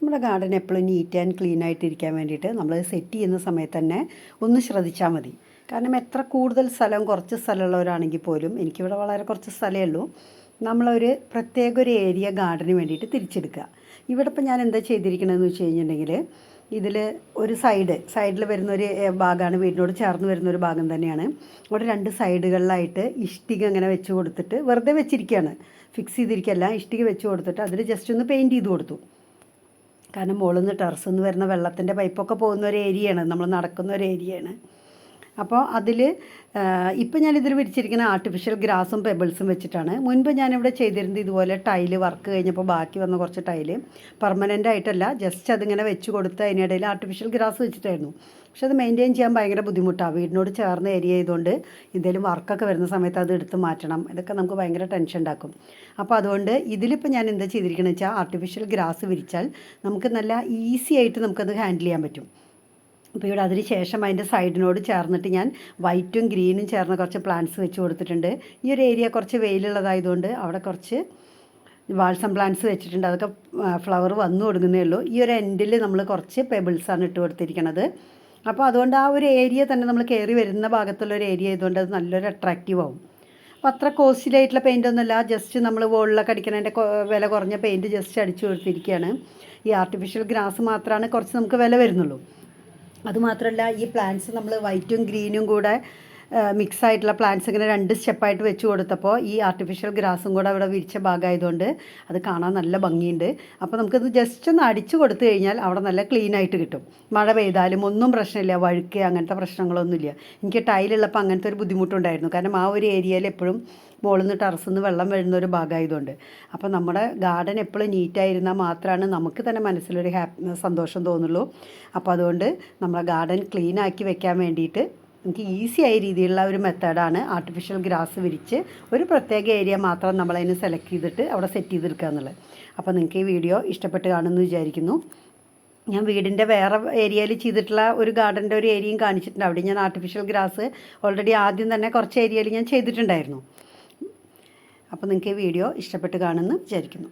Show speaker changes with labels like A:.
A: നമ്മുടെ ഗാർഡൻ എപ്പോഴും neat and clean ആയിട്ടിരിക്കാൻ വേണ്ടിയിട്ട് നമ്മൾ സെറ്റ് ചെയ്യുന്ന സമയത്ത് തന്നെ ഒന്ന് ശ്രദ്ധിച്ചാൽ മതി. കാരണം എത്ര കൂടുതൽ സ്ഥലം കുറച്ച് സ്ഥലമുള്ളവരാണെങ്കിൽ പോലും എനിക്കിവിടെ വളരെ കുറച്ച് സ്ഥലമേ ഉള്ളൂ. നമ്മളൊരു പ്രത്യേക ഒരു ഏരിയ ഗാർഡന് വേണ്ടിയിട്ട് തിരിച്ചെടുക്കുക. ഇവിടെ ഇപ്പം ഞാൻ എന്താ ചെയ്തിരിക്കണമെന്ന് വെച്ച് കഴിഞ്ഞിട്ടുണ്ടെങ്കിൽ ഇതിൽ ഒരു സൈഡ് സൈഡിൽ വരുന്ന ഒരു ഭാഗമാണ് വീടിനോട് ചേർന്ന് വരുന്ന ഒരു ഭാഗം തന്നെയാണ്. അവിടെ രണ്ട് സൈഡുകളിലായിട്ട് ഇഷ്ടിക അങ്ങനെ വെച്ച് കൊടുത്തിട്ട് വെറുതെ വെച്ചിരിക്കുകയാണ് ഫിക്സ് ചെയ്തിരിക്കുകയല്ല ഇഷ്ടിക വെച്ച് കൊടുത്തിട്ട് അതിൽ ജസ്റ്റ് ഒന്ന് പെയിന്റ് ചെയ്ത് കൊടുത്തു. കാരണം മുകളിൽ നിന്ന് ടെറസിൽ നിന്ന് വരുന്ന വെള്ളത്തിന്റെ പൈപ്പൊക്കെ പോകുന്ന ഒരു ഏരിയയാണ് നമ്മൾ നടക്കുന്ന ഒരു ഏരിയയാണ് അപ്പോൾ അതിൽ ഇപ്പം ഞാനിതിൽ വിരിച്ചിരിക്കുന്ന ആർട്ടിഫിഷ്യൽ ഗ്രാസും പെബിൾസും വെച്ചിട്ടാണ്. മുൻപ് ഞാനിവിടെ ചെയ്തിരുന്നത് ഇതുപോലെ ടൈൽ വർക്ക് കഴിഞ്ഞപ്പോൾ ബാക്കി വന്ന കുറച്ച് ടൈൽ പെർമനന്റ് ആയിട്ടല്ല ജസ്റ്റ് അതിങ്ങനെ വെച്ച് കൊടുത്ത് അതിനിടയിൽ ആർട്ടിഫിഷ്യൽ ഗ്രാസ് വെച്ചിട്ടായിരുന്നു. പക്ഷെ അത് മെയിന്റെയിൻ ചെയ്യാൻ ഭയങ്കര ബുദ്ധിമുട്ടാണ് വീടിനോട് ചേർന്ന ഏരിയ ആയതുകൊണ്ട് എന്തെങ്കിലും വർക്കൊക്കെ വരുന്ന സമയത്ത് അത് എടുത്ത് മാറ്റണം. ഇതൊക്കെ നമുക്ക് ഭയങ്കര ടെൻഷൻ ഉണ്ടാക്കും. അപ്പോൾ അതുകൊണ്ട് ഇതിലിപ്പോൾ ഞാൻ എന്താ ചെയ്തിരിക്കണമെന്ന് വെച്ചാൽ ആർട്ടിഫിഷ്യൽ ഗ്രാസ് വിരിച്ചാൽ നമുക്ക് നല്ല ഈസി ആയിട്ട് നമുക്കത് ഹാൻഡിൽ ചെയ്യാൻ പറ്റും. അപ്പോൾ ഇവിടെ അതിന് ശേഷം അതിന്റെ സൈഡിനോട് ചേർന്നിട്ട് ഞാൻ വൈറ്റും ഗ്രീനും ചേർന്ന കുറച്ച് പ്ലാന്റ്സ് വെച്ച് കൊടുത്തിട്ടുണ്ട്. ഈ ഒരു ഏരിയ കുറച്ച് വെയിലുള്ളതായതുകൊണ്ട് അവിടെ കുറച്ച് വാൾസം പ്ലാന്റ്സ് വെച്ചിട്ടുണ്ട്. അതൊക്കെ ഫ്ലവർ വന്നു കൊടുക്കുന്നേ ഉള്ളൂ. ഈ ഒരു എൻഡിൽ നമ്മൾ കുറച്ച് പെബിൾസാണ് ഇട്ട് കൊടുത്തിരിക്കുന്നത് അപ്പോൾ അതുകൊണ്ട് ആ ഒരു ഏരിയ തന്നെ നമ്മൾ കയറി വരുന്ന ഭാഗത്തുള്ള ഒരു ഏരിയ ആയതുകൊണ്ട് അത് നല്ലൊരു അട്രാക്റ്റീവ് ആവും. അപ്പോൾ അത്ര കോസ്റ്റ്ലി ആയിട്ടുള്ള പെയിന്റ് ഒന്നുമല്ല ജസ്റ്റ് നമ്മൾ വോളിലൊക്കെ അടിക്കണതിന്റെ വില കുറഞ്ഞ പെയിന്റ് ജസ്റ്റ് അടിച്ചു കൊടുത്തിരിക്കുകയാണ് ഈ ആർട്ടിഫിഷ്യൽ ഗ്രാസ് മാത്രമാണ് കുറച്ച് നമുക്ക് വില വരുന്നുള്ളൂ. അതുമാത്രമല്ല ഈ പ്ലാന്റ്സ് നമ്മൾ വൈറ്റും ഗ്രീനും കൂടെ മിക്സ് ആയിട്ടുള്ള പ്ലാന്റ്സ് ഇങ്ങനെ രണ്ട് സ്റ്റെപ്പായിട്ട് വെച്ച് കൊടുത്തപ്പോൾ ഈ ആർട്ടിഫിഷ്യൽ ഗ്രാസും കൂടെ അവിടെ വിരിച്ച ഭാഗമായതുകൊണ്ട് അത് കാണാൻ നല്ല ഭംഗിയുണ്ട്. അപ്പോൾ നമുക്കത് ജസ്റ്റ് ഒന്ന് അടിച്ചു കൊടുത്തു കഴിഞ്ഞാൽ അവിടെ നല്ല ക്ലീൻ ആയിട്ട് കിട്ടും. മഴ പെയ്താലും ഒന്നും പ്രശ്നമില്ല. വഴുക്ക് അങ്ങനത്തെ പ്രശ്നങ്ങളൊന്നുമില്ല. എനിക്ക് ടൈലുള്ളപ്പോൾ അങ്ങനത്തെ ഒരു ബുദ്ധിമുട്ടുണ്ടായിരുന്നു. കാരണം ആ ഒരു ഏരിയയിൽ എപ്പോഴും മുകളിൽ നിന്ന് ടെറസിൽ നിന്ന് വെള്ളം വരുന്ന ഒരു ഭാഗമായതുകൊണ്ട്. അപ്പോൾ നമ്മുടെ ഗാർഡൻ എപ്പോഴും നീറ്റായിരുന്നാൽ മാത്രമാണ് നമുക്ക് തന്നെ മനസ്സിലൊരു ഹാപ്പി സന്തോഷം തോന്നുള്ളൂ. അപ്പോൾ അതുകൊണ്ട് നമ്മളെ ഗാർഡൻ ക്ലീൻ ആക്കി വെക്കാൻ വേണ്ടിയിട്ട് നമുക്ക് ഈസി ആയ രീതിയിലുള്ള ഒരു മെത്തേഡാണ് ആർട്ടിഫിഷ്യൽ ഗ്രാസ് വിരിച്ച് ഒരു പ്രത്യേക ഏരിയ മാത്രം നമ്മളതിന് സെലക്ട് ചെയ്തിട്ട് അവിടെ സെറ്റ് ചെയ്തെടുക്കുക എന്നുള്ളത്. അപ്പോൾ നിങ്ങൾക്ക് ഈ വീഡിയോ ഇഷ്ടപ്പെട്ട് കാണുമെന്ന് വിചാരിക്കുന്നു. ഞാൻ വീടിന്റെ വേറെ ഏരിയയിൽ ചെയ്തിട്ടുള്ള ഒരു ഗാർഡന്റെ ഒരു ഏരിയയും കാണിച്ചിട്ടുണ്ട്. അവിടെ ഞാൻ ആർട്ടിഫിഷ്യൽ ഗ്രാസ് ഓൾറെഡി ആദ്യം തന്നെ കുറച്ച് ഏരിയയിൽ ഞാൻ ചെയ്തിട്ടുണ്ടായിരുന്നു. അപ്പോൾ നിങ്ങൾക്ക് ഈ വീഡിയോ ഇഷ്ടപ്പെട്ട് കാണുമെന്ന് വിചാരിക്കുന്നു.